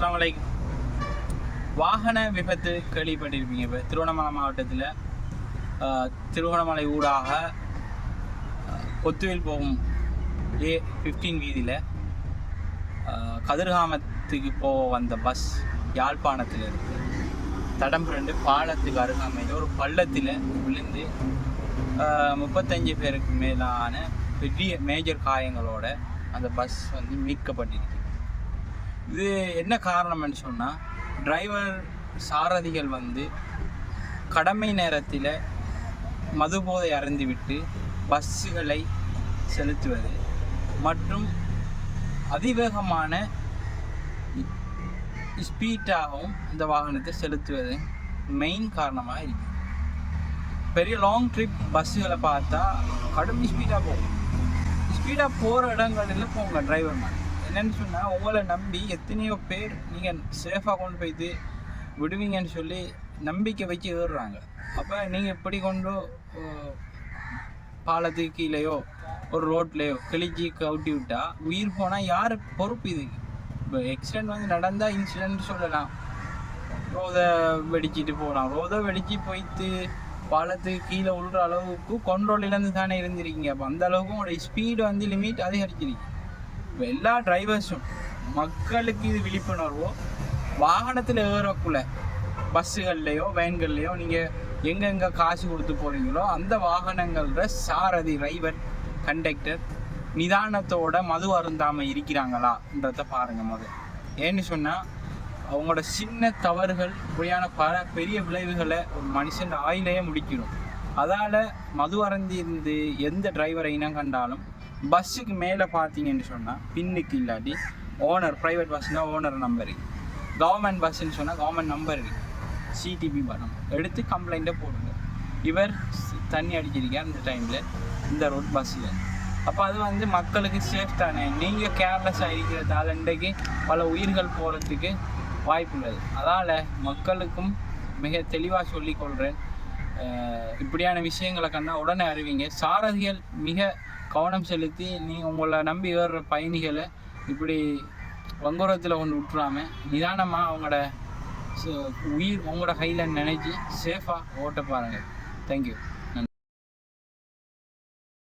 அஸ்லாம் வலைக்கும் வாகன விபத்து கேள்விப்பட்டிருப்பீங்க இப்போ. திருவண்ணாமலை மாவட்டத்தில் திருவண்ணாமலை ஊடாக கொத்துவில் போகும் ஏ ஃபிஃப்டீன் வீதியில் கதிர்காமத்துக்கு போக வந்த பஸ் யாழ்ப்பாணத்தில் இருக்கு. தடம் ரெண்டு பாலத்துக்கு அருகாமையில் ஒரு பள்ளத்தில் விழுந்து முப்பத்தஞ்சு பேருக்கு மேலான பெரிய மேஜர் காயங்களோட அந்த பஸ் வந்து மீட்கப்பட்டிருக்கு. இது என்ன காரணம்னு சொன்னால் டிரைவர் சாரதிகள் வந்து கடமை நேரத்தில் மதுபோதை அறந்துவிட்டு பஸ்ஸுகளை செலுத்துவது மற்றும் அதிவேகமான ஸ்பீட்டாகவும் இந்த வாகனத்தை செலுத்துவது மெயின் காரணமாக இருக்கு. பெரிய லாங் ட்ரிப் பஸ்ஸுகளை பார்த்தா கடும் ஸ்பீடாக போகும். ஸ்பீடாக போகிற இடங்களில் போங்க டிரைவர் மாதிரி என்னன்னு சொன்னால் உங்களை நம்பி எத்தனையோ பேர் நீங்கள் சேஃபாக கொண்டு போய்த்து விடுவீங்கன்னு சொல்லி நம்பிக்கை வச்சு ஏறுறாங்க. அப்போ நீங்கள் இப்படி கொண்டு பாலத்துக்கு கீழேயோ ஒரு ரோட்லேயோ கிழிச்சி கவுட்டி விட்டால் உயிர் போனால் யார் பொறுப்பு இதுக்கு? இப்போ ஆக்சிடென்ட் வந்து நடந்தால் இன்சிடென்ட் சொல்லலாம். ரோதை வெடிச்சிட்டு போகலாம் ரோதை வெடிச்சு போயிட்டு பாலத்துக்கு கீழே விழுற அளவுக்கு control இழந்து தானே இருந்திருக்கீங்க. அப்போ அந்த அளவுக்கு உங்களுடைய ஸ்பீடு வந்து லிமிட் அதிகரிச்சிருக்கு. எல்லா டிரைவர்ஸும் மக்களுக்கு இது விழிப்புணர்வோ வாகனத்தில் ஏறக்குள்ள பஸ்ஸுகள்லையோ வேன்கள்லையோ நீங்கள் எங்கெங்கே காசு கொடுத்து போகிறீங்களோ அந்த வாகனங்களில் சாரதி டிரைவர் கண்டக்டர் நிதானத்தோட மது அருந்தாமல் இருக்கிறாங்களான்றத பாருங்கள் முதல் ஏன்னு சொன்னால் அவங்களோட சின்ன தவறுகள் இப்படியான பல பெரிய விளைவுகளை ஒரு மனுஷன் ஆயிலேயே முடிக்கிறோம் அதால் மது அருந்தி இருந்து எந்த டிரைவரை இனம் கண்டாலும் பஸ்ஸுக்கு மேலே பார்த்தீங்கன்னு சொன்னால் பின்னுக்கு இல்லாட்டி ஓனர் ப்ரைவேட் பஸ்னால் ஓனர் நம்பர் கவர்மெண்ட் பஸ்ஸுன்னு சொன்னால் கவர்மெண்ட் நம்பர் இருக்குது சிடிபி படம் எடுத்து கம்ப்ளைண்ட்டை போடுங்க. இவர் தண்ணி அடிக்கிறீங்க அந்த டைமில் இந்த ரோட் பஸ்ஸில் அப்போ அது வந்து மக்களுக்கு சேஃப் தானே? நீங்கள் கேர்லெஸ்ஸாக இருக்கிறதால இன்றைக்கு பல உயிர்கள் போகிறதுக்கு வாய்ப்பு உள்ளது. அதால் மக்களுக்கும் மிக தெளிவாக சொல்லிக்கொள்கிறேன் இப்படியான விஷயங்களை கண்டா உடனே அறிவிங்க. சாரதிகள் மிக கவனம் செலுத்தி நீ உங்களை நம்பி வர்ற பயணிகளை இப்படி வங்குரத்தில் கொண்டு விட்டுறாம நிதானமாக அவங்களோட உயிர் உங்களோட கையில் நினைச்சு சேஃபாக ஓட்ட பாருங்கள் தேங்க்யூ